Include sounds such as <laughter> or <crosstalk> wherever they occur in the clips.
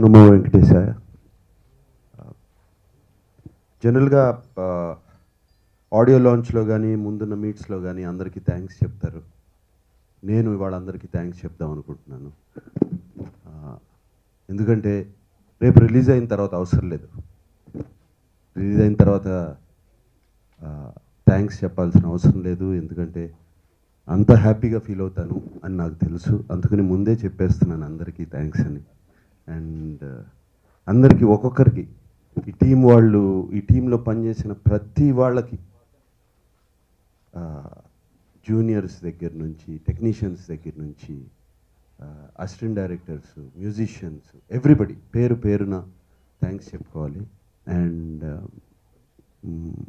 నమో వెంకటేశాయ. జనరల్గా ఆడియో లాంచ్లో కానీ ముందున్న మీట్స్లో కానీ అందరికీ థ్యాంక్స్ చెప్తారు. నేను ఇవాళ అందరికీ థ్యాంక్స్ చెప్దాం అనుకుంటున్నాను. ఎందుకంటే రేపు రిలీజ్ అయిన తర్వాత అవసరం లేదు. రిలీజ్ అయిన తర్వాత థ్యాంక్స్ చెప్పాల్సిన అవసరం లేదు. ఎందుకంటే అంత హ్యాపీగా ఫీల్ అవుతాను అని నాకు తెలుసు. అందుకని ముందే చెప్పేస్తున్నాను అందరికీ థ్యాంక్స్ అని. అండ్ uh, అందరికీ ఒక్కొక్కరికి. ఈ టీం వాళ్ళు ఈ టీంలో పనిచేసిన ప్రతి వాళ్ళకి uh, జూనియర్స్ దగ్గర నుంచి టెక్నీషియన్స్ దగ్గర నుంచి అసిస్టెంట్ డైరెక్టర్స్ మ్యూజిషియన్స్ ఎవ్రీబడి పేరు పేరున థ్యాంక్స్ చెప్పుకోవాలి. అండ్ um,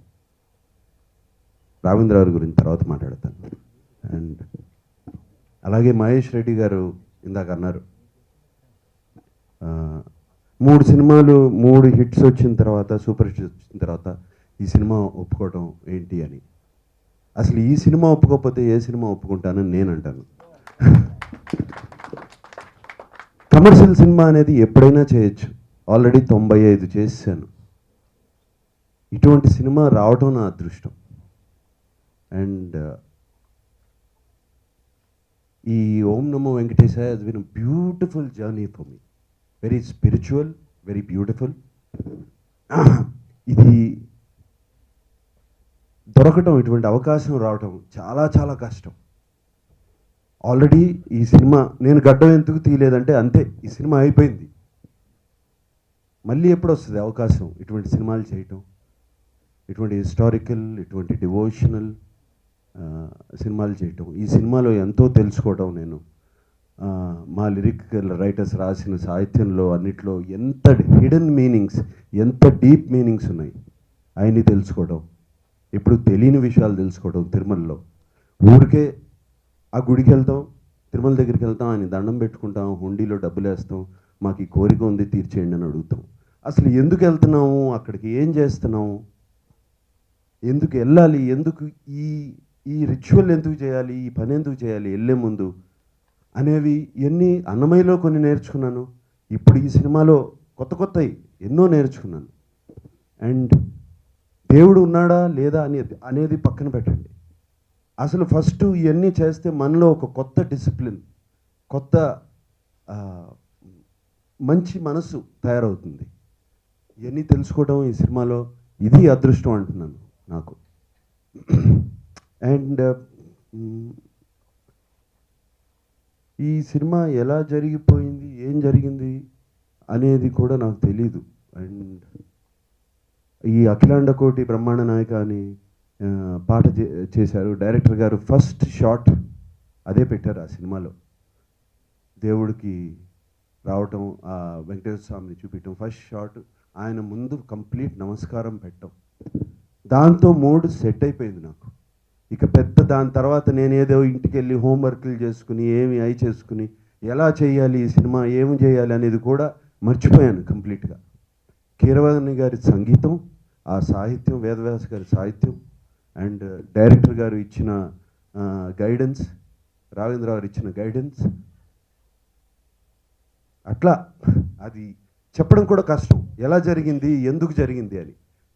రావేంద్ర గురించి తర్వాత మాట్లాడతాను. అండ్ అలాగే మహేష్ రెడ్డి గారు ఇందాక అన్నారు మూడు సినిమాలు మూడు హిట్స్ వచ్చిన తర్వాత సూపర్ హిట్స్ వచ్చిన తర్వాత ఈ సినిమా ఒప్పుకోవడం ఏంటి అని. అసలు ఈ సినిమా ఒప్పుకోకపోతే ఏ సినిమా ఒప్పుకుంటానని నేను అంటాను. కమర్షియల్ సినిమా అనేది ఎప్పుడైనా చేయొచ్చు. ఆల్రెడీ తొంభై ఐదు చేశాను. ఇటువంటి సినిమా రావటం నా అదృష్టం. అండ్ ఈ ఓం నమో వెంకటేశాయ has been beautiful journey for me. Very spiritual very beautiful ఇది దొరకటం ఇటువంటి అవకాశం రావటం చాలా చాలా కష్టం. ఆల్రెడీ ఈ సినిమా నేను గడ్డం ఎందుకు తీయలేదంటే అంతే ఈ సినిమా అయిపోయింది. మళ్ళీ ఎప్పుడు వస్తుంది అవకాశం ఇటువంటి సినిమాలు చేయటం? ఇటువంటి హిస్టారికల్ ఇటువంటి డివోషనల్ సినిమాలు చేయటం. ఈ సినిమాలో ఎంతో తెలుసుకోవటం నేను. మా లిరికల్ రైటర్స్ రాసిన సాహిత్యంలో అన్నిట్లో ఎంత హిడెన్ మీనింగ్స్ ఎంత డీప్ మీనింగ్స్ ఉన్నాయి ఆయన్ని తెలుసుకోవడం ఇప్పుడు తెలియని విషయాలు తెలుసుకోవడం తిరుమలలో. ఊరికే ఆ గుడికి వెళ్తాం తిరుమల దగ్గరికి వెళ్తాం ఆయన దండం పెట్టుకుంటాం హుండీలో డబ్బులు వేస్తాం మాకు ఈ కోరిక ఉంది తీర్చేయండి అని అడుగుతాం. అసలు ఎందుకు వెళ్తున్నాము అక్కడికి ఏం చేస్తున్నాము ఎందుకు వెళ్ళాలి ఎందుకు ఈ ఈ రిచువల్ ఎందుకు చేయాలి ఈ పని ఎందుకు చేయాలి వెళ్ళే ముందు అనేవి ఎన్ని అన్నమయ్యలో కొన్ని నేర్చుకున్నాను ఇప్పుడు ఈ సినిమాలో కొత్త కొత్తవి ఎన్నో నేర్చుకున్నాను. అండ్ దేవుడు ఉన్నాడా లేదా అనేది అనేది పక్కన పెట్టండి. అసలు ఫస్ట్ ఇవన్నీ చేస్తే మనలో ఒక కొత్త డిసిప్లిన్ కొత్త మంచి మనసు తయారవుతుంది. ఇవన్నీ తెలుసుకోవడం ఈ సినిమాలో ఇది అదృష్టం అంటున్నాను నాకు. అండ్ ఈ సినిమా ఎలా జరిగిపోయింది ఏం జరిగింది అనేది కూడా నాకు తెలీదు. అండ్ ఈ అఖిలాండకోటి బ్రహ్మాండ నాయక అని పాట చే- చేశారు. డైరెక్టర్ గారు ఫస్ట్ షాట్ అదే పెట్టారు ఆ సినిమాలో. దేవుడికి రావటం ఆ వెంకటేశ్వర స్వామిని చూపించడం ఫస్ట్ షాట్. ఆయన ముందు కంప్లీట్ నమస్కారం పెట్టడం దాంతో మూడు సెట్ అయిపోయింది నాకు. ఇక పెద్ద దాని తర్వాత నేనేదో ఇంటికి వెళ్ళి హోంవర్క్లు చేసుకుని ఏమి అయి చేసుకుని ఎలా చేయాలి ఈ సినిమా ఏమి చేయాలి అనేది కూడా మర్చిపోయాను కంప్లీట్గా. కీరవాణి గారి సంగీతం ఆ సాహిత్యం వేదవ్యాస గారి సాహిత్యం అండ్ డైరెక్టర్ గారు ఇచ్చిన గైడెన్స్ రావేంద్ర గారు ఇచ్చిన గైడెన్స్. అట్లా అది చెప్పడం కూడా కష్టం. ఎలా జరిగింది ఎందుకు జరిగింది అని.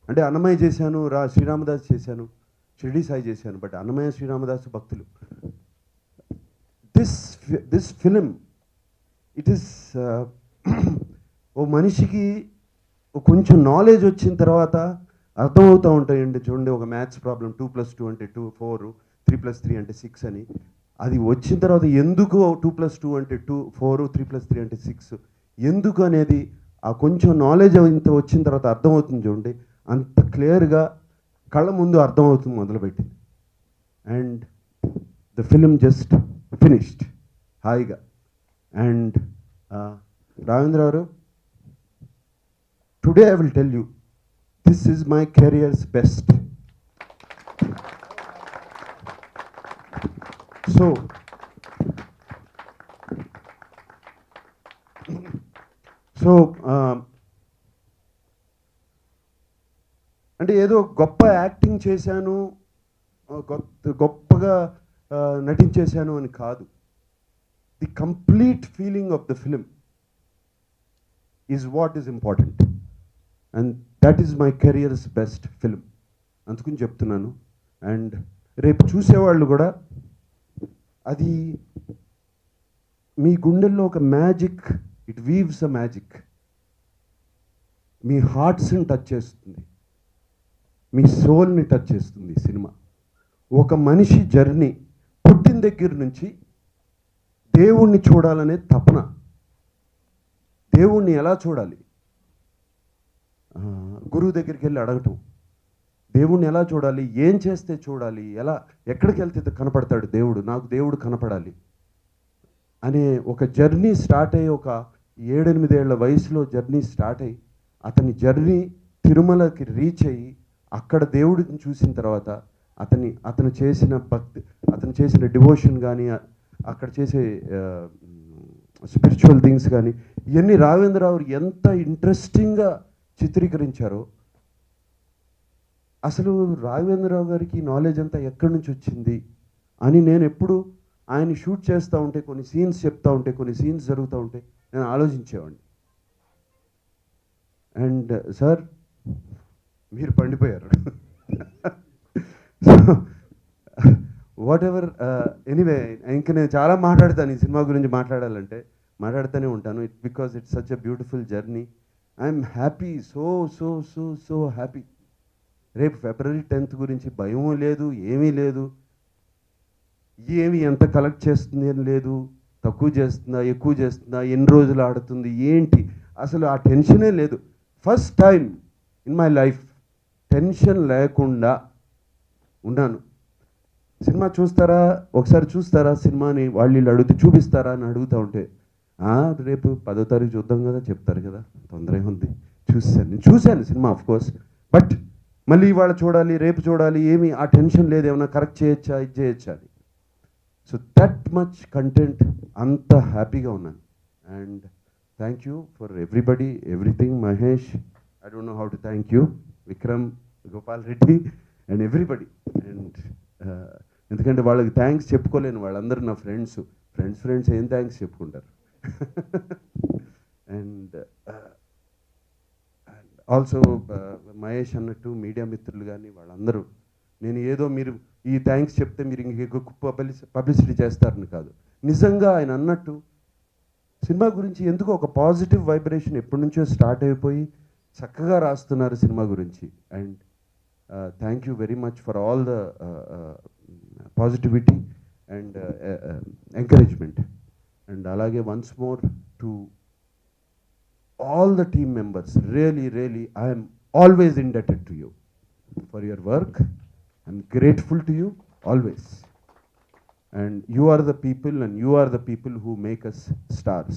అంటే అన్నమయ్య చేశాను రా శ్రీరామదాస్ చేశాను. షిరిడి సాయి చేశాను బట్ అన్నమయ్య శ్రీరామదాసు భక్తులు. This this film it is ఓ మనిషికి కొంచెం నాలెడ్జ్ వచ్చిన తర్వాత అర్థమవుతూ ఉంటాయండి చూడండి ఒక maths problem two plus two అంటే two four three plus three అంటే సిక్స్ అని. అది వచ్చిన తర్వాత ఎందుకు టూ ప్లస్ టూ అంటే two four three plus three అంటే సిక్స్ ఎందుకు అనేది ఆ కొంచెం నాలెడ్జ్ ఇంత వచ్చిన తర్వాత అర్థమవుతుంది చూడండి. అంత క్లియర్గా కళ్ళ ముందు అర్థమవుతుంది మొదలుపెట్టింది. And the film just finished హాయిగా. And Ravendra garu today I will tell you this is my career's best so so అంటే ఏదో గొప్ప యాక్టింగ్ చేశాను గొప్పగా నటించేశాను అని కాదు. The complete feeling of the film is what is important and that is my career's best film అందుకని చెప్తున్నాను. అండ్ రేపు చూసేవాళ్ళు కూడా అది మీ గుండెల్లో ఒక magic it weaves a magic మీ హార్ట్స్ని టచ్ చేస్తుంది. మీ సోల్ని టచ్ చేస్తుంది సినిమా. ఒక మనిషి జర్నీ పుట్టిన దగ్గర నుంచి దేవుణ్ణి చూడాలనే తపన. దేవుణ్ణి ఎలా చూడాలి? గురువు దగ్గరికి వెళ్ళి అడగటం. దేవుణ్ణి ఎలా చూడాలి? ఏం చేస్తే చూడాలి? ఎలా ఎక్కడికి వెళ్తే కనపడతాడు దేవుడు? నాకు దేవుడు కనపడాలి. అనే ఒక జర్నీ స్టార్ట్ అయ్యి ఒక ఏడెనిమిదేళ్ళ వయసులో జర్నీ స్టార్ట్ అయ్యి అతని జర్నీ తిరుమలకి రీచ్ అయ్యి అక్కడ దేవుడిని చూసిన తర్వాత అతని అతను చేసిన భక్తి అతను చేసిన డివోషన్ కానీ అక్కడ చేసే స్పిరిచువల్ థింగ్స్ కానీ ఇవన్నీ రాఘవేంద్రరావు ఎంత ఇంట్రెస్టింగ్గా చిత్రీకరించారో అసలు రాఘవేంద్రరావు గారికి నాలెడ్జ్ అంతా ఎక్కడి నుంచి వచ్చింది అని నేను ఎప్పుడు ఆయన షూట్ చేస్తూ ఉంటే కొన్ని సీన్స్ చెప్తా ఉంటే కొన్ని సీన్స్ జరుగుతూ ఉంటే నేను ఆలోచించేవాడిని. అండ్ సార్ మీరు పండిపోయారు. వాట్ ఎవర్ ఎనీవే ఇంకా నేను చాలా మాట్లాడతాను ఈ సినిమా గురించి మాట్లాడాలంటే. మాట్లాడుతూనే ఉంటాను. It because it's such a beautiful journey I'm happy so so so so happy రేపు ఫిబ్రవరి టెన్త్ గురించి భయం లేదు ఏమీ లేదు. ఏమి ఎంత కలెక్ట్ చేస్తుంది అని లేదు. తక్కువ చేస్తుందా ఎక్కువ చేస్తుందా ఎన్ని రోజులు ఆడుతుంది ఏంటి? అసలు ఆ టెన్షనే లేదు. First time in my life tension లేకుండా ఉన్నాను. సినిమా చూస్తారా? ఒకసారి చూస్తారా సినిమాని? వాళ్ళు వీళ్ళు అడిగితే చూపిస్తారా అని అడుగుతూ ఉంటే రేపు పదో తారీఖు చూద్దాం కదా చెప్తారు కదా తొందర ఉంది. చూసాను నేను చూశాను సినిమా ఆఫ్ కోర్స్ బట్ మళ్ళీ ఇవాళ చూడాలి రేపు చూడాలి ఏమి ఆ టెన్షన్ లేదు ఏమైనా కరెక్ట్ చేయొచ్చా ఇది చేయొచ్చా అని. సో దట్ మచ్ కంటెంట్ అంత హ్యాపీగా ఉన్నాను. And thank you for everybody everything Mahesh. I don't know how to thank you Vikram Gopal Reddy and everybody and ఎందుకంటే వాళ్ళకి థ్యాంక్స్ చెప్పుకోలేను వాళ్ళందరూ నా ఫ్రెండ్స్ ఫ్రెండ్స్ ఫ్రెండ్స్ ఏం థ్యాంక్స్ చెప్పుకుంటారు? <laughs> And also uh, uh, Mahesh అన్నట్టు మీడియా మిత్రులు కానీ వాళ్ళందరూ నేను ఏదో మీరు ఈ థ్యాంక్స్ చెప్తే మీరు ఇంక పబ్లిసిటీ చేస్తారని కాదు. నిజంగా ఆయన అన్నట్టు సినిమా గురించి ఎందుకు ఒక పాజిటివ్ వైబ్రేషన్ ఎప్పటి నుంచో స్టార్ట్ అయిపోయి చక్కగా రాస్తున్నారు సినిమా గురించి and thank you very much for all the positivity and encouragement and అలాగే once more to all the team members really really i am always indebted to you for your work i'm grateful to you always and you are the people and you are the people who make us stars